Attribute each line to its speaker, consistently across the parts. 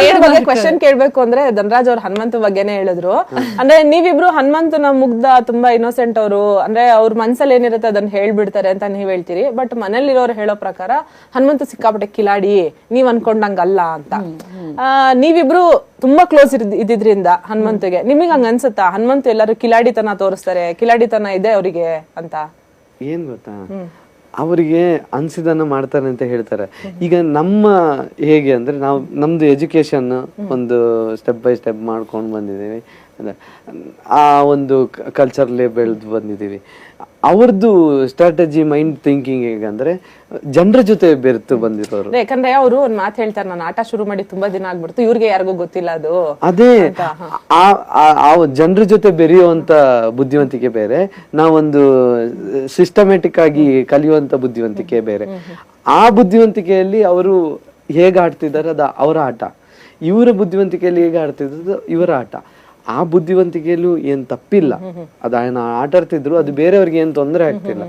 Speaker 1: ಹನುಮಂತ ಬಗ್ಗೆ ಕ್ವೆಶನ್ ಕೇಳ್ಬೇಕು ಅಂದ್ರೆ ಧನರಾಜ್ ಅವ್ರ ಹನುಮಂತ ಬಗ್ಗೆನೇ ಹೇಳಿದ್ರು. ಅಂದ್ರೆ ನೀವಿಬ್ರು ಹನುಮಂತನ ಮುಗ್ಧ ತುಂಬಾ ಇನ್ನೋಸೆಂಟ್ ಅವರು ಅಂದ್ರೆ ಅವ್ರ ಮನ್ಸಲ್ಲಿ ಏನಿರುತ್ತೆ ಅದನ್ನ ಹೇಳ್ಬಿಡ್ತಾರೆ ಅಂತ ನೀವ್ ಹೇಳ್ತೀರಿ. ಬಟ್ ಮನೇಲಿರೋರು ಹೇಳೋ ಪ್ರಕಾರ ಹನುಮಂತ ಸಿಕ್ಕಾಪಟ್ಟೆ ಕಿಲಾಡಿ ನೀವ್ ಅನ್ಕೊಂಡಂಗಲ್ಲ ಅಂತ. ಆ, ನೀವಿಬ್ರು ತುಂಬಾ ಕ್ಲೋಸ್ ಇದ್ದಿದ್ರಿಂದ ಹನುಮಂತಗೆ ನಿಮಗೆ ಹಂಗ ಅನ್ಸುತ್ತಾ? ಹನುಮಂತ ಎಲ್ಲರೂ ಕಿಲಾಡಿತನ ತೋರಿಸ್ತಾರೆ ಕಿಲಾಡಿತನ ಇದೆ ಅವರಿಗೆ ಅಂತ?
Speaker 2: ಏನ್ ಗೊತ್ತಾ? ಅವರಿಗೆ ಅನ್ಸಿದನ್ನ ಮಾಡ್ತಾರೆ ಅಂತ ಹೇಳ್ತಾರೆ. ಈಗ ನಮ್ಮ ಹೇಗೆ ಅಂದ್ರೆ ನಾವು ನಮ್ಮದು ಎಜುಕೇಶನ್ ಒಂದು ಸ್ಟೆಪ್ ಬೈ ಸ್ಟೆಪ್ ಮಾಡ್ಕೊಂಡು ಬಂದಿದ್ದೀವಿ. ಆ ಒಂದು ಕಲ್ಚರ್ಲೇ ಬೆಳೆದು ಬಂದಿದ್ದೀವಿ. ಅವ್ರದ್ದು ಸ್ಟ್ರಾಟಜಿ ಮೈಂಡ್ ಥಿಂಕಿಂಗ್ ಹೇಗಂದ್ರೆ ಜನರ ಜೊತೆ ಬೆರೆತು ಬಂದಿರೋರು.
Speaker 1: ಯಾಕಂದ್ರೆ ಅವರು ಒಂದ್ ಮಾತು ಹೇಳ್ತಾರೆ ನಾನು ಆಟ ಶುರು ಮಾಡಿ ತುಂಬಾ ದಿನ ಆಗ್ಬಿಡ್ತು ಇವ್ರಿಗೆ ಯಾರಿಗೂ ಗೊತ್ತಿಲ್ಲ ಅದು.
Speaker 2: ಅದೇ ಆ ಜನರ ಜೊತೆ ಬೆರೆಯುವಂತ ಬುದ್ಧಿವಂತಿಕೆ ಬೇರೆ ನಾವೊಂದು ಸಿಸ್ಟಮ್ಯಾಟಿಕ್ ಆಗಿ ಕಲಿಯುವಂತ ಬುದ್ಧಿವಂತಿಕೆ ಬೇರೆ. ಆ ಬುದ್ಧಿವಂತಿಕೆಯಲ್ಲಿ ಅವರು ಹೇಗೆ ಆಡ್ತಿದ್ದಾರೆ ಅದು ಅವರ ಆಟ. ಇವರ ಬುದ್ಧಿವಂತಿಕೆಯಲ್ಲಿ ಹೇಗೆ ಆಡ್ತಿದ್ದು ಇವರ ಆಟ. ಆ ಬುದ್ಧಿವಂತಿಕೆಯಲ್ಲೂ ಏನ್ ತಪ್ಪಿಲ್ಲ. ಅದ ಆಟ ಆಟಾಡ್ತಿದ್ರು ಅದು ಬೇರೆಯವ್ರಿಗೆ ಏನ್ ತೊಂದರೆ ಆಗ್ತಿಲ್ಲ.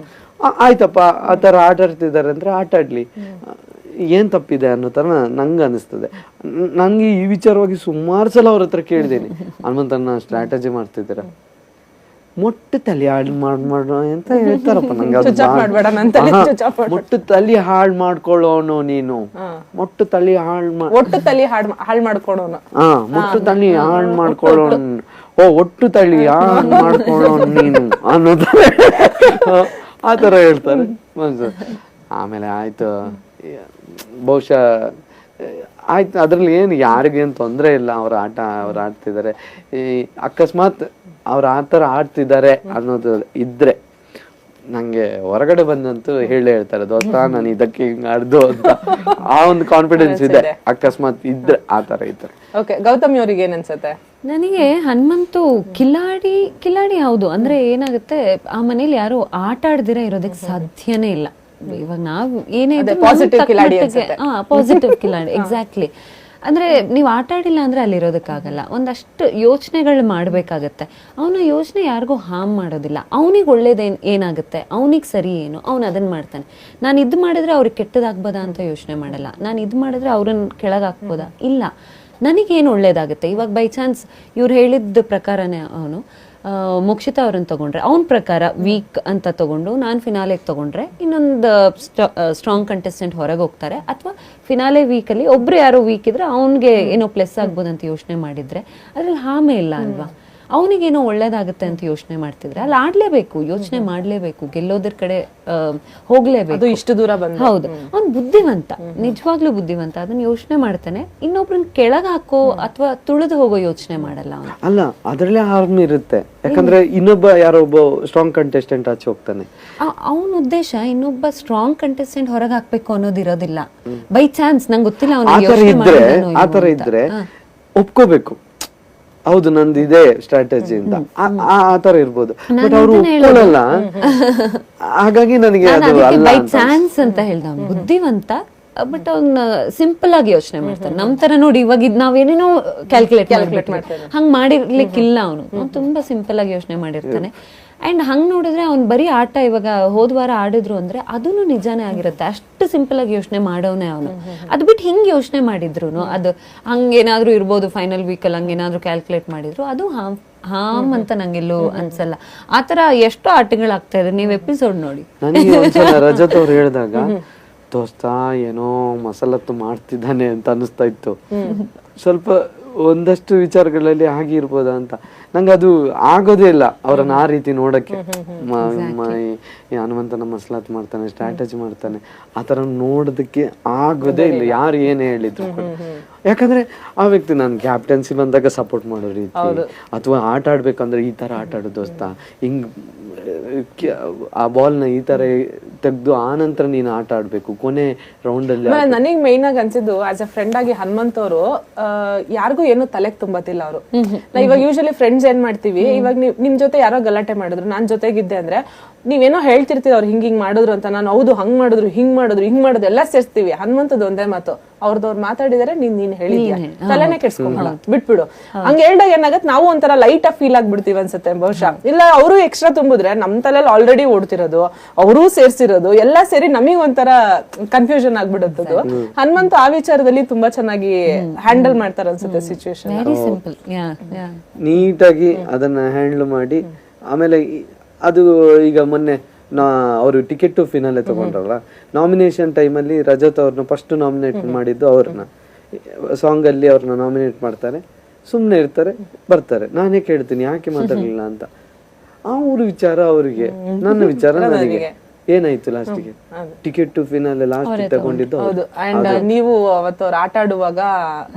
Speaker 2: ಆಯ್ತಪ್ಪ ಆ ತರ ಆಟ ಆಡ್ತಿದ್ದಾರೆ ಅಂದ್ರೆ ಆಟ ಆಡ್ಲಿ ಏನ್ ತಪ್ಪಿದೆ ಅನ್ನೋ ತರ ನಂಗೆ ಅನಿಸ್ತದೆ. ನ- ನಂಗೆ ಈ ವಿಚಾರವಾಗಿ ಸುಮಾರು ಸಲ ಅವ್ರ ಹತ್ರ ಕೇಳಿದ್ದೇನೆ ಹನುಮಂತನ ಸ್ಟ್ರಾಟಜಿ ಮಾಡ್ತಿದ್ದೀರ? ಮೊಟ್ಟು ತಲೆ ಹಾಳು ಮಾಡ್ ಮಾಡೋ ಅಂತ ಹೇಳ್ತಾರಪ್ಪ ನಂಗೆ ಅದು. ಮೊಟ್ಟು ತಲೆ ಹಾಳು ಮಾಡ್ಕೊಳ್ಳೋನು ನೀನು. ಮೊಟ್ಟು ತಲೆ ಹಾಳು
Speaker 1: ಒಟ್ಟು ತಲಿ ಹಾಳು ಹಾಳ್ ಮಾಡ್ಕೊಳೋನು
Speaker 2: ಹಾ ಮೊಟ್ಟು ತಲೆ ಹಾಳು ಮಾಡ್ಕೊಳ್ಳೋನು. ಓ ಒಟ್ಟು ತಳಿ ಹಾಳು ಮಾಡ್ಕೊಳ್ಳೋನ್ ನೀನು ಅನ್ನೋದು. ಆ ತರ ಹೇಳ್ತಾರೆ. ಆಮೇಲೆ ಆಯ್ತು. ಬಹುಶಃ ಆಯ್ತು ಅದ್ರಲ್ಲಿ ಏನು ಯಾರಿಗೇನು ತೊಂದರೆ ಇಲ್ಲ ಅವ್ರ ಆಟ ಅವ್ರು ಆಡ್ತಿದ್ದಾರೆ. ಈ ಅಕಸ್ಮಾತ್ ಅವ್ರು ಆ ಥರ ಆಡ್ತಿದ್ದಾರೆ ಅನ್ನೋದು ಇದ್ರೆ ನಂಗೆ ಹೊರಗಡೆ ಬಂದಂತೂ ಹೇಳಿ ಹೇಳ್ತಾರೆ ದೋಸ್ತ ನಾನು ಇದಕ್ಕೆ ಹಿಂಗ್ ಆಡ್ದು ಅಂತ. ಆ ಒಂದು ಕಾನ್ಫಿಡೆನ್ಸ್ ಇದೆ. ಅಕಸ್ಮಾತ್ ಇದ್ರೆ ಆ ತರ ಇದ್ರೆ
Speaker 1: ಓಕೆ ಗೌತಮ್ ಇವರಿಗೆ ಏನ್ ಅನ್ಸುತ್ತೆ
Speaker 3: ನನಗೆ ಹನುಮಂತು ಕಿಲಾಡಿ ಕಿಲಾಡಿ ಹೌದು ಅಂದ್ರೆ ಏನಾಗುತ್ತೆ ಆ ಮನೇಲಿ ಯಾರು ಆಟ ಆಡ್ದಿರ ಇರೋದಕ್ಕೆ ಸಾಧ್ಯನೇ ಇಲ್ಲ. ಇವಾಗ ನಾವು ಏನೇ ಪಾಸಿಟಿವ್ ಕಿಲಾಡಿ ಎಕ್ಸಾಕ್ಟ್ಲಿ ಅಂದ್ರೆ ನೀವು ಆಟ ಆಡಿಲ್ಲ ಅಂದ್ರೆ ಅಲ್ಲಿ ಇರೋದಕ್ಕಾಗಲ್ಲ ಒಂದಷ್ಟು ಯೋಚನೆಗಳು ಮಾಡಬೇಕಾಗತ್ತೆ. ಅವನ ಯೋಚನೆ ಯಾರಿಗೂ ಹಾರ್ಮ್ ಮಾಡೋದಿಲ್ಲ. ಅವನಿಗೆ ಒಳ್ಳೇದೇನ್ ಏನಾಗುತ್ತೆ? ಅವನಿಗೆ ಸರಿ ಏನು? ಅವ್ನು ಅದನ್ನ ಮಾಡ್ತಾನೆ. ನಾನು ಇದು ಮಾಡಿದ್ರೆ ಅವ್ರಿಗೆ ಕೆಟ್ಟದಾಗ್ಬೋದಾ ಅಂತ ಯೋಚನೆ ಮಾಡಲ್ಲ. ನಾನು ಇದು ಮಾಡಿದ್ರೆ ಅವ್ರನ್ನ ಕೆಳಗಾಕ್ಬೋದಾ? ಇಲ್ಲ. ನನಗೇನು ಒಳ್ಳೇದಾಗುತ್ತೆ? ಇವಾಗ ಬೈ ಚಾನ್ಸ್ ಇವ್ರು ಹೇಳಿದ ಪ್ರಕಾರನೇ ಅವನು ಮೋಕ್ಷಿತಾ ಅವ್ರನ್ನ ತಗೊಂಡ್ರೆ, ಅವನ ಪ್ರಕಾರ ವೀಕ್ ಅಂತ ತಗೊಂಡು ನಾನು ಫಿನಾಲೆಗೆ ತಗೊಂಡ್ರೆ ಇನ್ನೊಂದು ಸ್ಟ್ರಾಂಗ್ ಕಂಟೆಸ್ಟೆಂಟ್ ಹೊರಗೆ ಹೋಗ್ತಾರೆ. ಅಥವಾ ಫಿನಾಲೆ ವೀಕಲ್ಲಿ ಒಬ್ರು ಯಾರೋ ವೀಕ್ ಇದ್ರೆ ಅವನಿಗೆ ಏನೋ ಪ್ಲಸ್ ಆಗ್ಬೋದು ಅಂತ ಯೋಚನೆ ಮಾಡಿದ್ರೆ ಅದ್ರಲ್ಲಿ ಹಾಮೆ ಇಲ್ಲ ಅಲ್ವಾ? ಅವನಿಗೇನೋ ಒಳ್ಳೇದಾಗುತ್ತೆ ಅಂತ ಯೋಚನೆ ಮಾಡ್ತಿದ್ರೆ ಅಲ್ಲಿ ಆಡ್ಲೇಬೇಕು ಯೋಚನೆ ಮಾಡ್ಲೇಬೇಕು ಗೆಲ್ಲೋದ್ರ ಕಡೆ ಹೋಗ್ಲೇಬೇಕು.
Speaker 1: ಅದು ಇಷ್ಟು ದೂರ ಬಂದು.
Speaker 3: ಹೌದು. ಅವ್ನ್ ಬುದ್ಧಿವಂತ ನಿಜವಾಗ್ಲೂ ಬುದ್ಧಿವಂತ ಅದನ್ನ ಯೋಚನೆ ಮಾಡ್ತಾನೆ. ಇನ್ನೊಬ್ರನ್ನ ಕೆಳಗ್ ಹಾಕೋ ಅಥವಾ ತುಳಿದು ಹೋಗೋ ಯೋಚನೆ ಮಾಡಲ್ಲ ಅವನು.
Speaker 2: ಅಲ್ಲ ಅದ್ರಲ್ಲೇ ಹಾರ್ಮ್ ಇರುತ್ತೆ. ಯಾಕಂದ್ರೆ ಇನ್ನೊಬ್ಬ ಯಾರೋ ಒಬ್ಬ ಸ್ಟ್ರಾಂಗ್ ಕಂಟೆಸ್ಟೆಂಟ್ ಆಚೆ ಹೋಗ್ತಾನೆ.
Speaker 3: ಅವನ ಉದ್ದೇಶ ಇನ್ನೊಬ್ಬ ಸ್ಟ್ರಾಂಗ್ ಕಂಟೆಸ್ಟೆಂಟ್ ಹೊರಗೆ ಹಾಕ್ಬೇಕು ಅನ್ನೋದು ಇರೋದಿಲ್ಲ. ಬೈ ಚಾನ್ಸ್ ನಂಗೆ ಗೊತ್ತಿಲ್ಲ
Speaker 2: ಅವನು
Speaker 3: ಆತರ
Speaker 2: ಇದ್ರೆ
Speaker 3: ಮಾಡಿದಾನೋ
Speaker 2: ಆ ತರ ಇದ್ರೆ
Speaker 3: ಹಾ.
Speaker 2: ಒಪ್ಕೋಬೇಕು. ಹೌದು ನಂದು ಇದೆ ಸ್ಟ್ರಾಟಜಿ ಅಂತ. ಆ- ತರ ಇರ್ಬೋದು. ಬಟ್ ಅವ್ರು ಒಪ್ಕೊಳ್ಳಲ್ಲ. ಹಾಗಾಗಿ ನನಗೆ ಅದು ಅಲ್ಲ
Speaker 3: ಬೈ ಚಾನ್ಸ್ ಅಂತ ಹೇಳ್ದ ಅವ್ನು. ಬುದ್ಧಿವಂತ ಬಟ್ ಅವ್ನ ಸಿಂಪಲ್ ಆಗಿ ಯೋಚನೆ ಮಾಡ್ತಾನೆ. ನಮ್ ತರ ನೋಡಿ ಇವಾಗ ಇದ್ ನಾವೇನೇನೋ ಕ್ಯಾಲ್ಕುಲೇಟ್ ಮಾಡ್ಬಿಟ್ವಿ. ಹಂಗ್ ಮಾಡಿರ್ಲಿಕ್ಕಿಲ್ಲ ಅವನು. ತುಂಬಾ ಸಿಂಪಲ್ ಆಗಿ ಯೋಚನೆ ಮಾಡಿರ್ತಾನೆ. ಅಂಡ್ ಹಂಗ್ ನೋಡಿದ್ರೆ ಅವ್ನ್ ಬರೀ ಆಟ ಇವಾಗ ಹೋದ್ ವಾರ ಆಡಿದ್ರು ಅಂದ್ರೆ ಅದನ್ನು ನಿಜಾನೇ ಆಗಿರುತ್ತೆ. ಅಷ್ಟು ಸಿಂಪಲ್ ಆಗಿ ಯೋಚನೆ ಮಾಡೋನೆ ಅವನು. ಅದ್ ಬಿಟ್ಟು ಹಿಂಗ್ ಯೋಚನೆ ಮಾಡಿದ್ರು ಅದು ಹಂಗೇನಾದ್ರೂ ಇರ್ಬೋದು ಫೈನಲ್ ವೀಕಲ್ಲಿ ಹಂಗೇನಾದ್ರೂ ಕ್ಯಾಲ್ಕುಲೇಟ್ ಮಾಡಿದ್ರು ಅದು ಹಾಮ್ ಹಾಮ್ ಅಂತ ನಂಗೆಲ್ಲೂ ಅನ್ಸಲ್ಲ. ಆತರ ಎಷ್ಟೋ ಆಟಗಳಾಗ್ತಾ ಇದೆ. ನೀವ್ ಎಪಿಸೋಡ್ ನೋಡಿ.
Speaker 2: ನನಗೆ ಒಂದ್ಸಲ ರಜತ್ ಅವ್ರು ಹೇಳಿದಾಗ ದೋಸ್ತ ಏನೋ ಮಸಾಲತ್ತು ಮಾಡ್ತಿದ್ದಾನೆ ಅಂತ ಅನಿಸ್ತಾ ಇತ್ತು. ಸ್ವಲ್ಪ ಒಂದಷ್ಟು ವಿಚಾರಗಳಲ್ಲಿ ಹಾಗೆ ಇರ್ಬೋದ ಅಂತ. ನಂಗೆ ಅದು ಆಗೋದೇ ಇಲ್ಲ ಅವರನ್ನ ಆ ರೀತಿ ನೋಡಕ್ಕೆ. ಹನುಮಂತನ ಮಸಲಾತ್ ಮಾಡ್ತಾನೆ ಸ್ಟ್ರಾಟಜಿ ಮಾಡ್ತಾನೆ. ಆ ನೋಡೋದಕ್ಕೆ ಆಗೋದೇ ಇಲ್ಲ. ಯಾರು ಏನೇ ಹೇಳಿದ್ರು. ಯಾಕಂದ್ರೆ ಆ ವ್ಯಕ್ತಿ ನಾನು ಕ್ಯಾಪ್ಟನ್ಸಿ ಬಂದಾಗ ಸಪೋರ್ಟ್ ಮಾಡೋ ರೀತಿ ಅಥವಾ ಆಟ ಆಡ್ಬೇಕಂದ್ರೆ ಈ ತರ ಆಟ ಆಡೋ ದೋಸ್ತ ಹಿಂಗ್ ಆ ಬಾಲ್ನ ಈ ತರ ತೆಗ್ದು ಆ ನಂತರ ನೀನು ಆಟ ಆಡ್ಬೇಕು ಕೊನೆ ರೌಂಡ್ ಅಲ್ಲಿ
Speaker 1: ನನಗೆ ಮೈನ್ ಆಗಿ ಅನ್ಸಿದ್ದು ಆಸ್ ಅ ಫ್ರೆಂಡ್ ಆಗಿ ಹನುಮಂತ್ ಅವರು ಯಾರಿಗೂ ಏನು ತಲೆಗೆ ತುಂಬತಿಲ್ಲ ಅವರು. ಇವಾಗ ಯೂಶಲಿ ಫ್ರೆಂಡ್ಸ್ ಏನ್ ಮಾಡ್ತೀವಿ ಇವಾಗ ನೀವ್ ನಿಮ್ ಜೊತೆ ಯಾರೋ ಗಲಾಟೆ ಮಾಡಿದ್ರು ನಾನ್ ಜೊತೆಗಿದ್ದೆ ಅಂದ್ರೆ ನೀವೇನೋ ಹೇಳ್ತಿರ್ತೀವಿ ಅವ್ರು ಹಿಂಗ್ ಹಿಂಗ್ ಮಾಡಿದ್ರು ಅಂತ ನಾನು ಹೌದು ಹಂಗ್ ಮಾಡಿದ್ರು ಹಿಂಗ್ ಮಾಡಿದ್ರು ಹಿಂಗ್ ಮಾಡಿದ್ರು ಎಲ್ಲ ಸೇರ್ತೀವಿ ಹನುಮಂತದ ಒಂದೇ ಮಾತು. ಅವ್ರದವ್ರು ಮಾತಾಡಿದಾರೆ ನೀನ್ ನೀನ್ ಹೇಳಿ. ತಲೆನೇ ಕೆಡ್ಸ್ಕೊಂಡ್ ಬಿಟ್ಬಿಡು. ಹಂಗ ಹೇಳ್ದಾಗ ಏನಾಗತ್ತೆ? ನಾವು ಒಂಥರ ಲೈಟ್ ಆಗಿ ಫೀಲ್ ಆಗ್ಬಿಡ್ತೀವಿ ಅನ್ಸುತ್ತೆ ಬಹುಶಃ. ಇಲ್ಲ ಅವರು ಎಕ್ಸ್ಟ್ರಾ ತುಂಬಿದ್ರೆ ನಮ್ ತಲೆಯಲ್ಲಿ ಆಲ್ರೆಡಿ ಓಡ್ತಿರೋದು ಅವರು ಸೇರ್ಸಿರೋದು ಎಲ್ಲ ಸೇರಿ ನಮಗ್ ಒಂಥರ ಕನ್ಫ್ಯೂಷನ್ ಆಗ್ಬಿಡುತ್ತದು ಹನುಮಂತ ಆ ವಿಚಾರದಲ್ಲಿ ತುಂಬಾ ಚೆನ್ನಾಗಿ ಹ್ಯಾಂಡಲ್ ಮಾಡ್ತಾರ ಅನ್ಸುತ್ತೆ situation
Speaker 3: very simple yeah yeah
Speaker 2: ನೀಟಾಗಿ ಅದನ್ನ ಹ್ಯಾಂಡಲ್ ಮಾಡಿ ಆಮೇಲೆ ಅದು ಈಗ ಮೊನ್ನೆ ನಾ ಅವರು ಟಿಕೆಟ್ ಟು ಫಿನಾಲೆ ತಗೊಂಡ್ರಲ್ಲ ನಾಮಿನೇಷನ್ ಟೈಮಲ್ಲಿ ರಜತ್ ಅವ್ರನ್ನ ಫಸ್ಟ್ ನಾಮಿನೇಟ್ ಮಾಡಿದ್ದು ಅವ್ರನ್ನ. ಸಾಂಗ್ ಅಲ್ಲಿ ಅವ್ರನ್ನ ನಾಮಿನೇಟ್ ಮಾಡ್ತಾರೆ. ಸುಮ್ಮನೆ ಇರ್ತಾರೆ ಬರ್ತಾರೆ. ನಾನೇ ಕೇಳ್ತೀನಿ ಯಾಕೆ ಮಾತಾಡಲಿಲ್ಲ ಅಂತ. ಆ ಅವ್ರ ವಿಚಾರ ಅವರಿಗೆ. ನನ್ನ ವಿಚಾರ ನನಗೆ. ಏನಾಯ್ತು ಲಾಸ್ಟಿಗೆ ಟಿಕೆಟ್ ಟು ಫಿನಲ್ ಲಾಸ್ಟ್ ತಗೊಂಡಿದ್ದು.
Speaker 1: ಹೌದು. ಅಂಡ್ ನೀವು ಅವತ್ತು ಅವ್ರು ಆಟ ಆಡುವಾಗ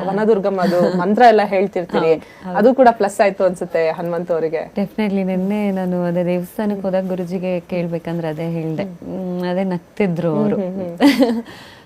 Speaker 1: ವನದುರ್ಗಮ್ ಅದು ಮಂತ್ರ ಎಲ್ಲ ಹೇಳ್ತಿರ್ತೀರಿ. ಅದು ಕೂಡ ಪ್ಲಸ್ ಆಯ್ತು ಅನ್ಸುತ್ತೆ ಹನುಮಂತ ಅವರಿಗೆ.
Speaker 3: ಡೆಫಿನೆಟ್ಲಿ ನಿನ್ನೆ ನಾನು ಅದೇ ದೇವಸ್ಥಾನಕ್ಕೆ ಹೋದಾಗ ಗುರುಜಿಗೆ ಕೇಳ್ಬೇಕಂದ್ರೆ ಅದೇ ಹೇಳ್ದೆ. ಹ್ಮ್, ಅದೇ ನಗ್ತಿದ್ರು ಅವರು.